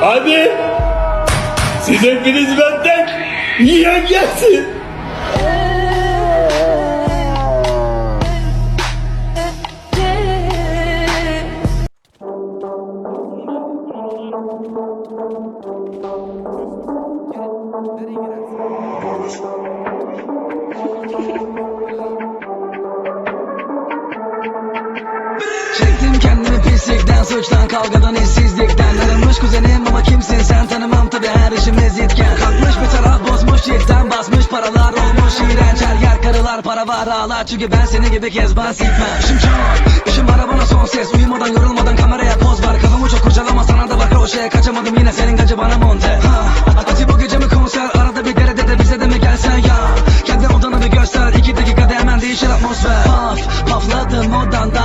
Hadi. Siz hepiniz benden yiyen gelsin. Çektim pislikten suçtan kavgadan işsizlikten Arınmış kuzenim ama kimsin sen? Tanımam tabi her işimiz itken Kalkmış bir taraf bozmuş cidden basmış paralar olmuş iğrenç. Her yer karılar para var ağlar. Çünkü ben seni gibi kezban sikmem İşim çok işim arabana son ses. Uyumadan yorulmadan kameraya poz var Kafamı çok kurcalama sana da var kroşeye kaçamadım yine senin gacı bana monte. Ha, Acı bu gece mi konser? Arada bir derede de bize de mi gelsen? Ya Kendi odanı bir göster. İki dakikada hemen değişir atmosfer. Paf pafladım odanda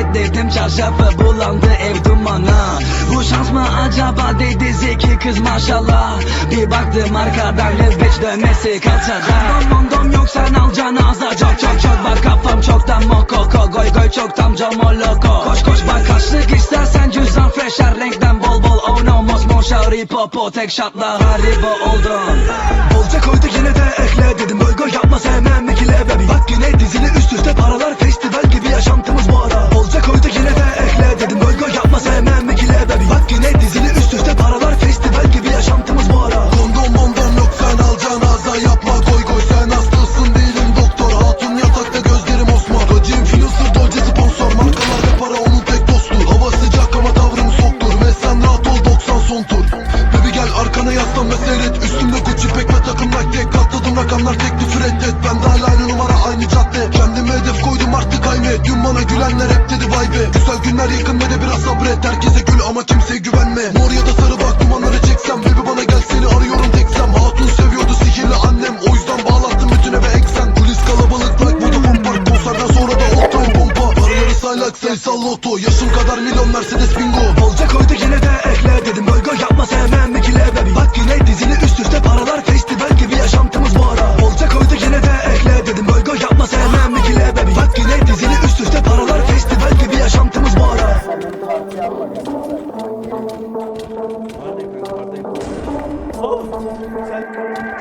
Roketledim çarşafı bulandı ev dumana Bu şans mı acaba dedi zeki kız maşallah. Bir baktım arkadan lezbeç dönmesi kalçada. Dom dom yok sen alacaksın ağza çok çok çok var Kafam çoktan mokoko goy goy çok tam camoloko Koş koş bak kaçlık istersen cüzdan fresh her renkten bol bol Oh no mosmor şari popo tek şatla haribo oldun Bolca koyduk yine de ekle dedim. Goy goy ve seyret. Üstümde Gucci pek ve takım Nike. Katladım rakamlar teklif reddet Ben de hala aynı numara aynı cadde. Kendime hedef koydum artık kaymet Dün bana gülenler hep dedi vay be. Güzel günler yakın ve de biraz sabret. Herkese gül ama kimseye güvenme. Mor ya da sarı bak dumanları çeksem. Baby bana gel seni arıyorum teksem Hatun seviyordu sihirli annem. O yüzden bağlattım bütün eve eksen. Kulis kalabalık like Vodafone Park. Konserden sonra da Town pompa. Paraları saylak sayısal loto. Yaşım kadar milyon Mercedes bingo Sen